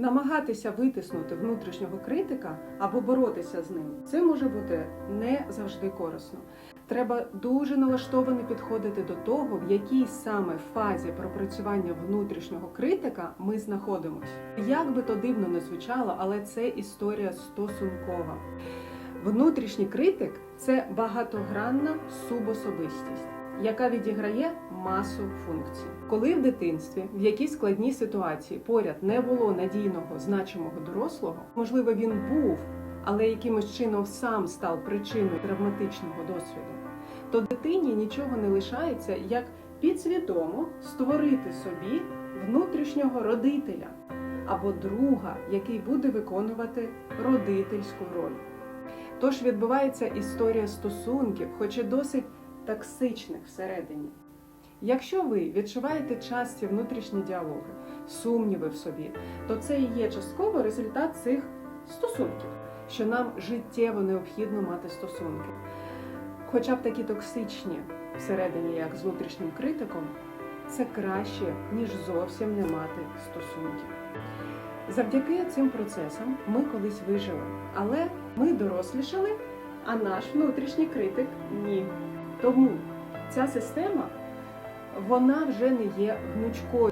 намагатися витиснути внутрішнього критика або боротися з ним, це може бути не завжди корисно. Треба дуже налаштовано підходити до того, в якій саме фазі пропрацювання внутрішнього критика ми знаходимося. Як би то дивно не звучало, але це історія стосункова. Внутрішній критик це багатогранна субособистість, яка відіграє масу функцій. Коли в дитинстві в якійсь складній ситуації поряд не було надійного значимого дорослого, можливо, він був, але якимось чином сам став причиною травматичного досвіду, то дитині нічого не лишається, як підсвідомо створити собі внутрішнього родителя або друга, який буде виконувати родительську роль. Тож відбувається історія стосунків, хоч і досить токсичних всередині. Якщо ви відчуваєте часті внутрішні діалоги, сумніви в собі, то це і є частково результат цих стосунків, що нам життєво необхідно мати стосунки. Хоча б такі токсичні всередині, як з внутрішнім критиком, це краще, ніж зовсім не мати стосунків. Завдяки цим процесам ми колись вижили, але ми дорослішали, а наш внутрішній критик ні. Тому ця система вона вже не є гнучкою.